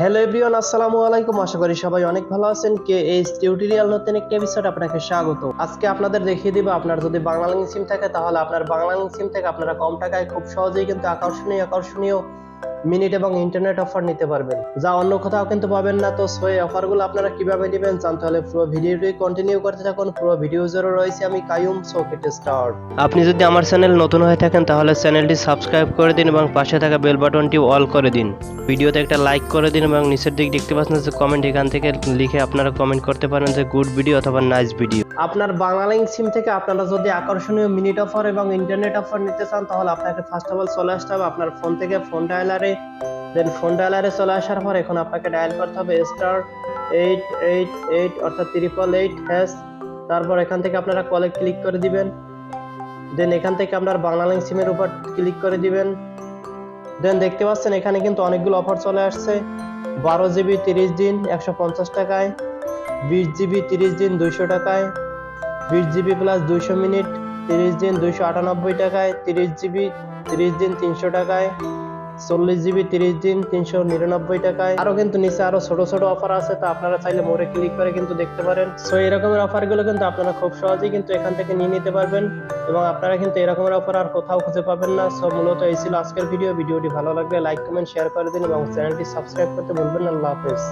Hello everyone, আসসালামু আলাইকুম। আশা করি সবাই অনেক ভালো আছেন। কে এই টিউটোরিয়াল নতুন একটি এপিসোড আপনাকে স্বাগত। আজকে আপনাদের দেখিয়ে দিব, আপনার যদি বাংলালিং সিম থাকে, তাহলে আপনার বাংলালিং সিম থেকে আপনারা কম টাকায় খুব সহজেই কিন্তু আকর্ষণীয় আকর্ষণীয় মিনিট এবং ইন্টারনেট অফার নিতে পারবেন। যা অন্য কোথাও কিন্তু পাবেন না। তো সেই অফারগুলো আপনারা কীভাবে নেবেন জানতে হলে পুরো ভিডিওটি কন্টিনিউ করতে থাকুন। পুরো ভিডিও জুড়ে রয়েছে আমি কায়ুম সকেট স্টার্ট আপনি যদি আমার চ্যানেল নতুন হয়ে থাকেন, তাহলে চ্যানেলটি সাবস্ক্রাইব করে দিন এবং পাশে থাকা বেল বাটনটি অল করে দিন। ভিডিওতে একটা লাইক করে দিন এবং নিচের দিক দেখতে পাচ্ছেন যে কমেন্ট এখান থেকে লিখে আপনারা কমেন্ট করতে পারেন যে গুড ভিডিও অথবা নাইস ভিডিও আপনার বাংলালিংক সিম থেকে আপনারা যদি আকর্ষণীয় মিনিট অফার এবং ইন্টারনেট অফার নিতে চান, তাহলে আপনাকে ফার্স্ট অফ অল চলে আসতে হবে আপনার ফোন থেকে ফোন ডায়ালারে দেন ফোন ডায়ালারে চলে আসার পর এখন আপনাকে ডায়াল করতে হবে স্টার এইট এইট এইট অর্থাৎ ত্রিপল এইট হ্যাশ তারপর এখান থেকে আপনারা কলে ক্লিক করে দিবেন। দেন এখান থেকে আপনার বাংলালিংক সিমের উপর ক্লিক করে দিবেন। দেন দেখতে পাচ্ছেন এখানে কিন্তু অনেকগুলো অফার চলে আসছে। বারো জিবি তিরিশ দিন একশো পঞ্চাশ টাকায়, বিশ জিবি তিরিশ দিন দুইশো টাকায়, বিশ জিবি প্লাস দুইশো মিনিট তিরিশ দিন দুইশো আটানব্বই টাকায়, তিরিশ জিবি তিরিশ দিন তিনশো টাকায়। চল্লিশ জিবি, তিরিশ দিন তিনশো নিরানব্বই টাকায়। আরও কিন্তু নিচে আরও ছোট ছোট অফার আছে, তা আপনারা চাইলে মোড়ে ক্লিক করে কিন্তু দেখতে পারেন। সো এরকমের অফারগুলো কিন্তু আপনারা খুব সহজেই কিন্তু এখান থেকে নিয়ে নিতে পারবেন এবং আপনারা কিন্তু এরকমের অফার আর কোথাও খুঁজে পাবেন না। সো মূলত এই ছিল আজকের ভিডিও ভিডিওটি ভালো লাগলে লাইক কমেন্ট শেয়ার করে দিন এবং চ্যানেলটি সাবস্ক্রাইব করতে ভুলবেন আল্লাহ হাফেজ।